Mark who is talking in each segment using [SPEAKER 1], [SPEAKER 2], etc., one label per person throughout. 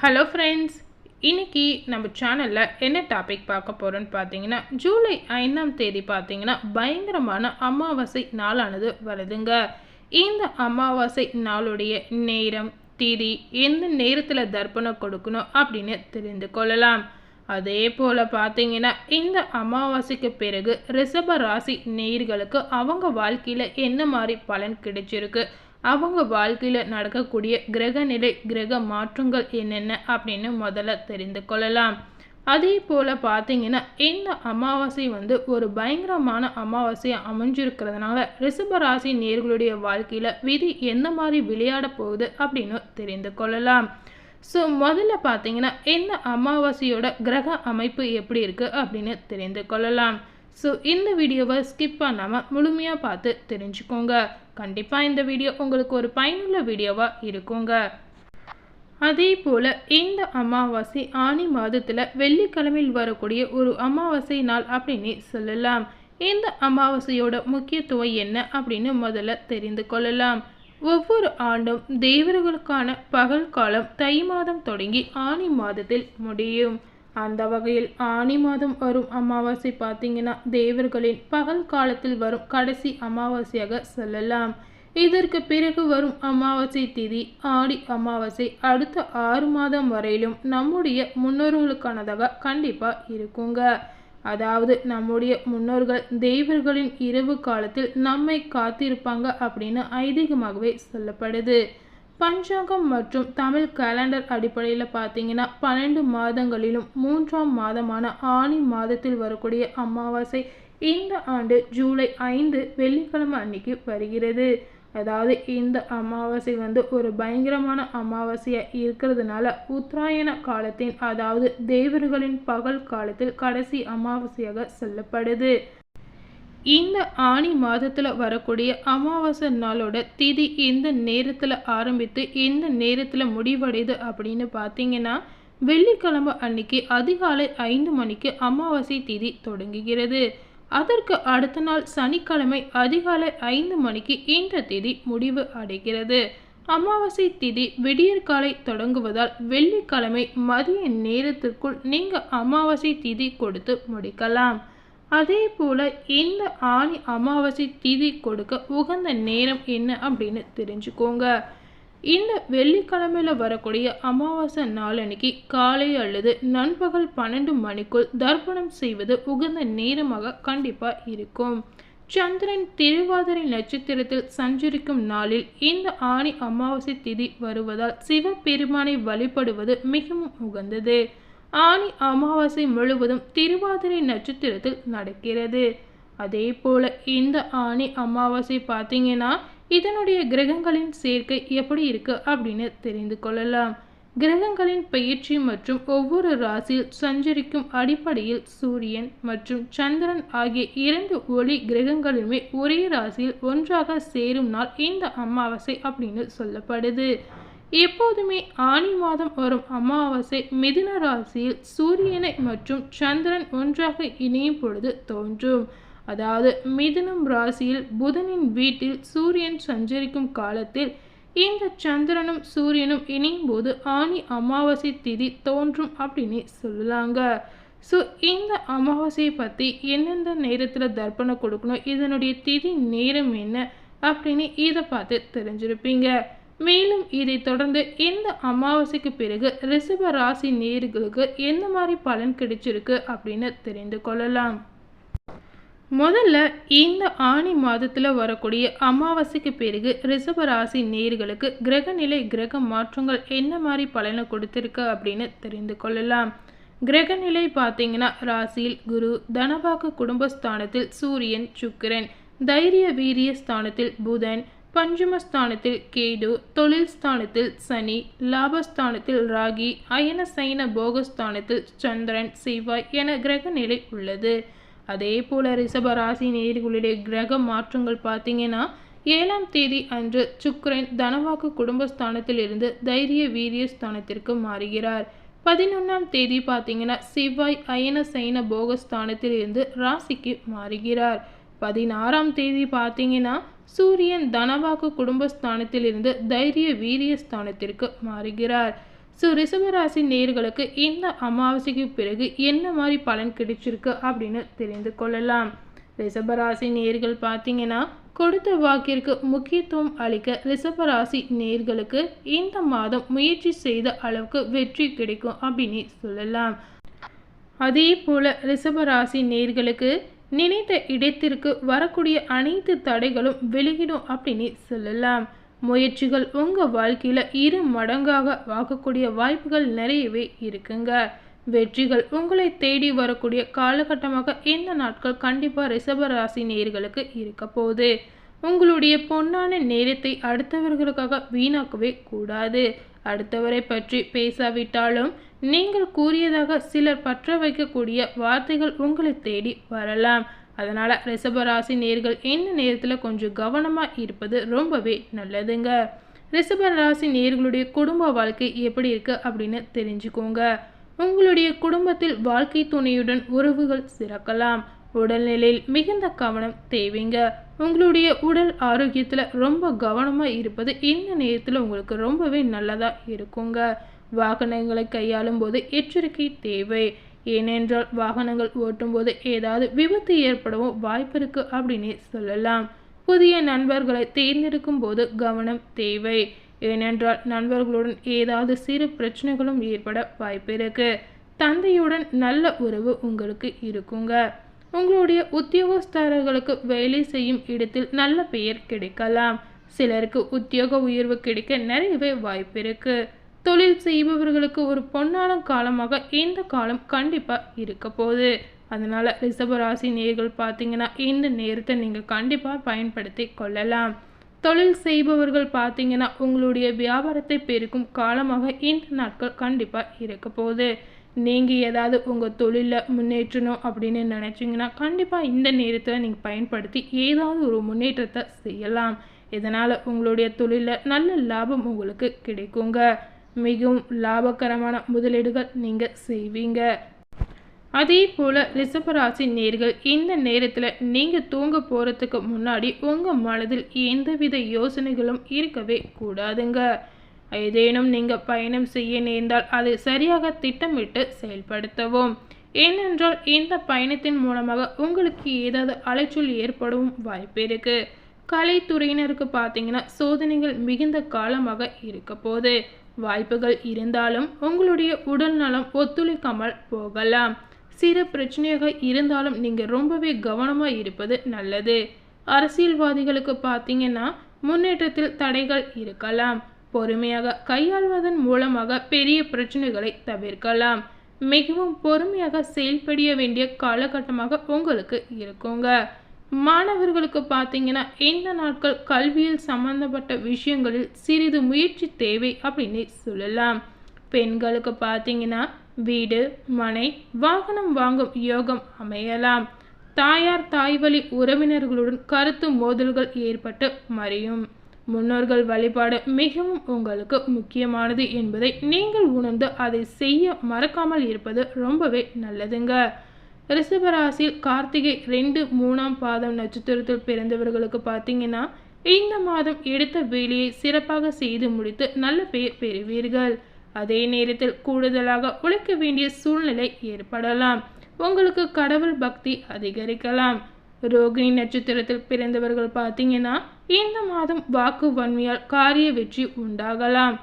[SPEAKER 1] Hello friends இன்னைக்கு நம்ம சேனலில் என்ன டாபிக் பார்க்க போகிறோன்னு பார்த்தீங்கன்னா ஜூலை ஐந்தாம் தேதி பார்த்தீங்கன்னா பயங்கரமான அமாவாசை நாளானது வருதுங்க. இந்த அமாவாசை நாளுடைய நேரம் திதி எந்த நேரத்தில் தர்ப்பணம் கொடுக்கணும் அப்படின்னு தெரிந்து கொள்ளலாம். அதே போல் பார்த்தீங்கன்னா இந்த அமாவாசைக்கு பிறகு ரிஷப ராசி நேயர்களுக்கு அவங்க வாழ்க்கையில் என்ன மாதிரி பலன் கிடைச்சிருக்கு? அவங்க வாழ்க்கையில் நடக்கக்கூடிய கிரக நிலை கிரக மாற்றங்கள் என்னென்ன அப்படின்னு முதல்ல தெரிந்து கொள்ளலாம். அதே போல் பார்த்தீங்கன்னா இந்த அமாவாசை வந்து ஒரு பயங்கரமான அமாவாசையாக அமைஞ்சிருக்கிறதுனால ரிஷபராசி நேர்களுடைய வாழ்க்கையில் விதி எந்த மாதிரி விளையாட போகுது அப்படின்னு தெரிந்து கொள்ளலாம். ஸோ முதல்ல பார்த்தீங்கன்னா இந்த அமாவாசையோட கிரக அமைப்பு எப்படி இருக்குது அப்படின்னு தெரிந்து கொள்ளலாம். ஸோ இந்த வீடியோவை ஸ்கிப் பண்ணாமல் முழுமையாக பார்த்து தெரிஞ்சுக்கோங்க. கண்டிப்பாக இந்த வீடியோ உங்களுக்கு ஒரு பயனுள்ள வீடியோவாக இருக்குங்க. அதே போல் இந்த அமாவாசை ஆணி மாதத்தில் வெள்ளிக்கிழமையில் வரக்கூடிய ஒரு அமாவாசை நாள் அப்படின்னு சொல்லலாம். இந்த அமாவாசையோட முக்கியத்துவம் என்ன அப்படின்னு முதல்ல தெரிந்து கொள்ளலாம். ஒவ்வொரு ஆண்டும் தேவர்களுக்கான பகல் காலம் தை மாதம் தொடங்கி ஆணி மாதத்தில் முடியும். அந்த வகையில் ஆனி மாதம் வரும் அமாவாசை பார்த்தீங்கன்னா தேவர்களின் பகல் காலத்தில் வரும் கடைசி அமாவாசையாக சொல்லலாம். இதற்கு பிறகு வரும் அமாவாசை திதி ஆடி அமாவாசை அடுத்த ஆறு மாதம் வரையிலும் நம்முடைய முன்னோர்களுக்கானதாக கண்டிப்பாக இருக்குங்க. அதாவது நம்முடைய முன்னோர்கள் தெய்வர்களின் இரவு காலத்தில் நம்மை காத்திருப்பாங்க அப்படின்னு ஐதீகமாகவே சொல்லப்படுது. பஞ்சாங்கம் மற்றும் தமிழ் கேலண்டர் அடிப்படையில் பார்த்தீங்கன்னா பன்னெண்டு மாதங்களிலும் மூன்றாம் மாதமான ஆணி மாதத்தில் வரக்கூடிய அமாவாசை இந்த ஆண்டு ஜூலை ஐந்து வெள்ளிக்கிழமை அன்னைக்கு வருகிறது. அதாவது இந்த அமாவாசை வந்து ஒரு பயங்கரமான அமாவாசையாக இருக்கிறதுனால உத்தராயண காலத்தின் அதாவது தேவர்களின் பகல் காலத்தில் கடைசி அமாவாசையாக சொல்லப்படுது. இந்த ஆணி மாதத்தில் வரக்கூடிய அமாவாசை நாளோட திதி எந்த நேரத்தில் ஆரம்பித்து எந்த நேரத்தில் முடிவடையுது அப்படின்னு பார்த்தீங்கன்னா வெள்ளிக்கிழமை அன்னைக்கு அதிகாலை ஐந்து மணிக்கு அமாவாசை திதி தொடங்குகிறது. அதற்கு அடுத்த நாள் சனிக்கிழமை அதிகாலை ஐந்து மணிக்கு இந்த திதி முடிவு அடைகிறது. அமாவாசை திதி விடியற்காலை தொடங்குவதால் வெள்ளிக்கிழமை மதிய நேரத்திற்குள் நீங்கள் அமாவாசை திதி கொடுத்து முடிக்கலாம். அதே போல் இந்த ஆணி அமாவாசை திதி கொடுக்க உகந்த நேரம் என்ன அப்படின்னு தெரிஞ்சுக்கோங்க. இந்த வெள்ளிக்கிழமையில் வரக்கூடிய அமாவாசை நாளன்னைக்கு காலை அல்லது நண்பகல் பன்னெண்டு மணிக்குள் தர்ப்பணம் செய்வது உகந்த நேரமாக கண்டிப்பாக இருக்கும். சந்திரன் திருவாதிரை நட்சத்திரத்தில் சஞ்சரிக்கும் நாளில் இந்த ஆணி அமாவாசை திதி வருவதால் சிவபெருமானை வழிபடுவது மிகவும் உகந்தது. ஆணி அமாவாசை முழுவதும் திருவாதிரை நட்சத்திரத்தில் நடக்கிறது. அதே போல இந்த ஆணி அமாவாசை பார்த்தீங்கன்னா இதனுடைய கிரகங்களின் சேர்க்கை எப்படி இருக்கு அப்படின்னு தெரிந்து கொள்ளலாம். கிரகங்களின் பயிற்சி மற்றும் ஒவ்வொரு ராசியில் சஞ்சரிக்கும் அடிப்படையில் சூரியன் மற்றும் சந்திரன் ஆகிய இரண்டு ஒளி கிரகங்களுமே ஒரே ராசியில் ஒன்றாக சேரும் நாள் இந்த அமாவாசை அப்படின்னு சொல்லப்படுது. எப்போதுமே ஆணி மாதம் வரும் அமாவாசை மிதுன ராசியில் சூரியனை மற்றும் சந்திரன் ஒன்றாக இணையும் பொழுது தோன்றும். அதாவது மிதுனம் ராசியில் புதனின் வீட்டில் சூரியன் சஞ்சரிக்கும் காலத்தில் இந்த சந்திரனும் சூரியனும் இணையும் போது ஆணி அமாவாசை திதி தோன்றும் அப்படின்னு சொல்லலாங்க. ஸோ இந்த அமாவாசையை பற்றி எந்தெந்த நேரத்தில் தர்ப்பணம் கொடுக்கணும்? இதனுடைய திதி நேரம் என்ன? அப்படின்னு இதை பார்த்து தெரிஞ்சிருப்பீங்க. மேலும் இதை தொடர்ந்து இந்த அமாவாசைக்கு பிறகு ரிஷப ராசி நேர்களுக்கு எந்த மாதிரி பலன் கிடைச்சிருக்கு அப்படின்னு தெரிந்து கொள்ளலாம். முதல்ல இந்த ஆணி மாதத்தில் வரக்கூடிய அமாவாசைக்கு பிறகு ரிஷப ராசி நேர்களுக்கு கிரகநிலை கிரக மாற்றங்கள் என்ன மாதிரி பலனை கொடுத்துருக்கு அப்படின்னு தெரிந்து கொள்ளலாம். கிரகநிலை பார்த்தீங்கன்னா ராசியில் குரு தனவாக்கு குடும்பஸ்தானத்தில் சூரியன் சுக்கிரன் தைரிய வீரிய ஸ்தானத்தில் புதன் பஞ்சமஸ்தானத்தில் கேது தொழில் ஸ்தானத்தில் சனி லாபஸ்தானத்தில் ராகி அயன சைன போகஸ்தானத்தில் சந்திரன் செவ்வாய் என கிரக நிலை உள்ளது. அதே போல் ரிஷபராசி நேர்களுடைய கிரக மாற்றங்கள் பார்த்தீங்கன்னா ஏழாம் தேதி அன்று சுக்கரன் தனவாக்கு குடும்பஸ்தானத்திலிருந்து தைரிய வீரிய ஸ்தானத்திற்கு மாறுகிறார். பதினொன்றாம் தேதி பார்த்தீங்கன்னா செவ்வாய் அயன சைன போகஸ்தானத்தில் இருந்து ராசிக்கு மாறுகிறார். பதினாறாம் தேதி பார்த்தீங்கன்னா சூரியன் தனவாக்கு குடும்பஸ்தானத்தில் இருந்து தைரிய வீரிய ஸ்தானத்திற்கு மாறுகிறார். ஸோ ரிஷபராசி நேர்களுக்கு இந்த அமாவாசைக்கு பிறகு என்ன மாதிரி பலன் கிடைச்சிருக்கு அப்படின்னு தெரிந்து கொள்ளலாம். ரிஷபராசி நேர்கள் பார்த்தீங்கன்னா கொடுத்த வாக்கிற்கு முக்கியத்துவம் அளிக்க ரிஷபராசி நேர்களுக்கு இந்த மாதம் முயற்சி செய்த அளவுக்கு வெற்றி கிடைக்கும் அப்படின்னு சொல்லலாம். அதே போல் ரிஷபராசி நேர்களுக்கு நினைத்த இடத்திற்கு வரக்கூடிய அனைத்து தடைகளும் விலகிடும் அப்படின்னு சொல்லலாம். முயற்சிகள் உங்கள் வாழ்க்கையில் இரு மடங்காக வாக்கக்கூடிய வாய்ப்புகள் நிறையவே இருக்குங்க. வெற்றிகள் உங்களை தேடி வரக்கூடிய காலகட்டமாக இந்த நாட்கள் கண்டிப்பாக ரிஷபராசி நேர்களுக்கு இருக்க போகுது. உங்களுடைய பொன்னான நேரத்தை அடுத்தவர்களுக்காக வீணாக்கவே கூடாது. அடுத்தவரை பற்றி பேசாவிட்டாலும் நீங்கள் கூறியதாக சிலர் பற்ற வைக்கக்கூடிய வார்த்தைகள் உங்களை தேடி வரலாம். அதனால் ரிஷபராசி நேர்கள் இந்த நேரத்தில் கொஞ்சம் கவனமாக இருப்பது ரொம்பவே நல்லதுங்க. ரிஷபராசி நேர்களுடைய குடும்ப வாழ்க்கை எப்படி இருக்குது அப்படின்னு தெரிஞ்சுக்கோங்க. உங்களுடைய குடும்பத்தில் வாழ்க்கை துணையுடன் உறவுகள் சிறக்கலாம். உடல்நிலையில் மிகுந்த கவனம் தேவைங்க. உங்களுடைய உடல் ஆரோக்கியத்தில் ரொம்ப கவனமாக இருப்பது இந்த நேரத்தில் உங்களுக்கு ரொம்பவே நல்லதாக இருக்குங்க. வாகனங்களை கையாளும் போது எச்சரிக்கை தேவை. ஏனென்றால் வாகனங்கள் ஓட்டும்போது ஏதாவது விபத்து ஏற்படவும் வாய்ப்பு இருக்கு அப்படின்னு சொல்லலாம். புதிய நண்பர்களை தேர்ந்தெடுக்கும் போது கவனம் தேவை. ஏனென்றால் நண்பர்களுடன் ஏதாவது சிறு பிரச்சனைகளும் ஏற்பட வாய்ப்பு இருக்கு தந்தையுடன் நல்ல உறவு உங்களுக்கு இருக்குங்க. உங்களுடைய உத்தியோகஸ்தர்களுக்கு வேலை செய்யும் இடத்தில் நல்ல பெயர் கிடைக்கலாம். சிலருக்கு உத்தியோக உயர்வு கிடைக்க நிறையவே வாய்ப்பு இருக்குது தொழில் செய்பவர்களுக்கு ஒரு பொன்னான காலமாக இந்த காலம் கண்டிப்பாக இருக்க போகுது. அதனால் ரிஷபராசி நேர்கள் பார்த்தீங்கன்னா இந்த நேரத்தை நீங்கள் கண்டிப்பாக பயன்படுத்தி கொள்ளலாம். தொழில் செய்பவர்கள் பார்த்தீங்கன்னா உங்களுடைய வியாபாரத்தை பெருக்கும் காலமாக இந்த நாட்கள் கண்டிப்பாக இருக்க போகுது. நீங்கள் ஏதாவது உங்கள் தொழிலில் முன்னேற்றணும் அப்படின்னு நினச்சிங்கன்னா கண்டிப்பாக இந்த நேரத்தில் நீங்கள் பயன்படுத்தி ஏதாவது ஒரு முன்னேற்றத்தை செய்யலாம். இதனால் உங்களுடைய தொழிலில் நல்ல லாபம் உங்களுக்கு கிடைக்குங்க. மிகவும் லாபகரமான முதலீடுகள் நீங்கள் செய்வீங்க. அதே போல் ரிஷபராசி நேர்கள் இந்த நேரத்தில் நீங்கள் தூங்க போகிறதுக்கு முன்னாடி உங்கள் மனதில் எந்தவித யோசனைகளும் இருக்கவே கூடாதுங்க. ஏதேனும் நீங்கள் பயணம் செய்ய நேர்ந்தால் அதை சரியாக திட்டமிட்டு செயல்படுத்தவும். ஏனென்றால் இந்த பயணத்தின் மூலமாக உங்களுக்கு ஏதாவது அலைச்சல் ஏற்படவும் வாய்ப்பு இருக்குது கலைத்துறையினருக்கு பார்த்தீங்கன்னா சோதனைகள் மிகுந்த காலமாக இருக்க போது வாய்ப்புகள் இருந்தாலும் உங்களுடைய உடல் நலம் ஒத்துழைக்காமல் போகலாம். சிறு பிரச்சனையாக இருந்தாலும் நீங்கள் ரொம்பவே கவனமாக இருப்பது நல்லது. அரசியல்வாதிகளுக்கு பார்த்தீங்கன்னா முன்னேற்றத்தில் தடைகள் இருக்கலாம். பொறுமையாக கையாள்வதன் மூலமாக பெரிய பிரச்சனைகளை தவிர்க்கலாம். மிகவும் பொறுமையாக செயல்பட வேண்டிய காலகட்டமாக உங்களுக்கு இருக்குங்க. மாணவர்களுக்கு பார்த்தீங்கன்னா இந்த நாட்கள் கல்வியில் சம்பந்தப்பட்ட விஷயங்களில் சிறிது முயற்சி தேவை அப்படின்னு சொல்லலாம். பெண்களுக்கு பார்த்தீங்கன்னா வீடு மனை வாகனம் வாங்கும் யோகம் அமையலாம். தாயார் தாய்வழி உறவினர்களுடன் கருத்து மோதல்கள் ஏற்பட்டு மறையும். முன்னோர்கள் வழிபாடு மிகவும் உங்களுக்கு முக்கியமானது என்பதை நீங்கள் உணர்ந்து அதை செய்ய மறக்காமல் இருப்பது ரொம்பவே நல்லதுங்க. ரிஷபராசியில் கார்த்திகை ரெண்டு மூணாம் பாதம் நட்சத்திரத்தில் பிறந்தவர்களுக்கு பார்த்தீங்கன்னா இந்த மாதம் எடுத்த வேலையை சிறப்பாக செய்து முடித்து நல்ல பெயர் பெறுவீர்கள். அதே நேரத்தில் கூடுதலாக உழைக்க வேண்டிய சூழ்நிலை ஏற்படலாம். உங்களுக்கு கடவுள் பக்தி அதிகரிக்கலாம். ரோகிணி நட்சத்திரத்தில் பிறந்தவர்கள் பார்த்தீங்கன்னா இந்த மாதம் வாக்கு வன்மையால் காரிய வெற்றி உண்டாகலாம்.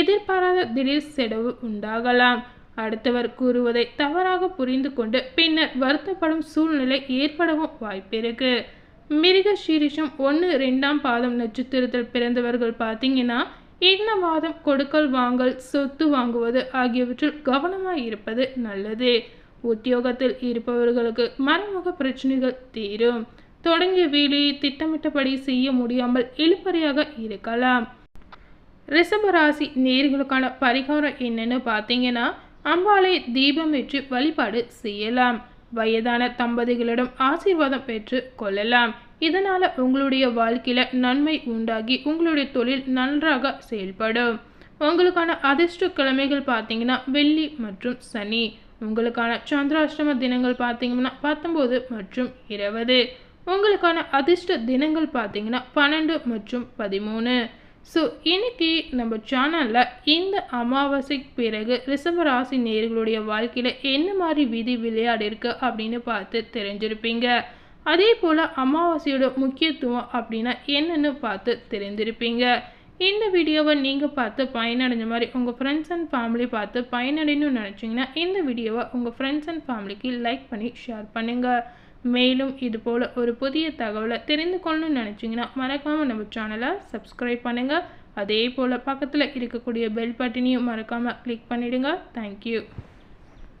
[SPEAKER 1] எதிர்பாராத திடீர் செலவு உண்டாகலாம். அடுத்தவர் கூறுவதை தவறாக புரிந்து கொண்டு பின்னர் வருத்தப்படும் சூழ்நிலை ஏற்படவும் வாய்ப்பிருக்கு மிருக சீரிஷம் ஒன்று ரெண்டாம் பாதம் நட்சத்திரத்தில் பிறந்தவர்கள் பார்த்தீங்கன்னா இந்த மாதம் கொடுக்கல் வாங்கல் சொத்து வாங்குவது ஆகியவற்றில் கவனமாக இருப்பது நல்லது. உத்தியோகத்தில் இருப்பவர்களுக்கு மறைமுக பிரச்சனைகள் தீரும். தொடங்கிய வேலையை திட்டமிட்டபடி செய்ய முடியாமல் இழுப்பறையாக இருக்கலாம். ரிஷபராசி நேர்களுக்கான பரிகாரம் என்னன்னு பார்த்தீங்கன்னா அம்பாளை தீபம் ஏற்றி வழிபாடு செய்யலாம். வயதான தம்பதிகளிடம் ஆசீர்வாதம் பெற்று கொள்ளலாம். இதனால் உங்களுடைய வாழ்க்கையில் நன்மை உண்டாகி உங்களுடைய தொழில் நன்றாக செயல்படும். உங்களுக்கான அதிர்ஷ்ட கிழமைகள் பார்த்தீங்கன்னா வெள்ளி மற்றும் சனி. உங்களுக்கான சந்திராஷ்டம தினங்கள் பார்த்தீங்கன்னா பத்தொம்போது மற்றும் இருபது. உங்களுக்கான அதிர்ஷ்ட தினங்கள் பார்த்தீங்கன்னா பன்னெண்டு மற்றும் பதிமூணு. ஸோ இன்னைக்கு நம்ம சேனலில் இந்த அமாவாசைக்கு பிறகு ரிஷபராசி நேர்களுடைய வாழ்க்கையில் என்ன மாதிரி விதி விளையாடு இருக்குது அப்படின்னு பார்த்து தெரிஞ்சிருப்பீங்க. அதே போல் அமாவாசையோட முக்கியத்துவம் அப்படின்னா என்னென்னு பார்த்து தெரிஞ்சிருப்பீங்க இந்த வீடியோவை நீங்கள் பார்த்து பயனடைஞ்ச மாதிரி உங்கள் ஃப்ரெண்ட்ஸ் அண்ட் ஃபேமிலி பார்த்து பயனடையணும்னு நினச்சிங்கன்னா இந்த வீடியோவை உங்கள் ஃப்ரெண்ட்ஸ் அண்ட் ஃபேமிலிக்கு லைக் பண்ணி ஷேர் பண்ணுங்கள் மேலும் இது போல் ஒரு புதிய தகவலை தெரிந்து கொள்ளணும்னு நினச்சிங்கன்னா மறக்காமல் நம்ம சேனலை சப்ஸ்கிரைப் பண்ணுங்கள் அதே போல் பக்கத்தில் இருக்கக்கூடிய பெல் பட்டனையும் மறக்காமல் கிளிக் பண்ணிவிடுங்க தேங்க்யூ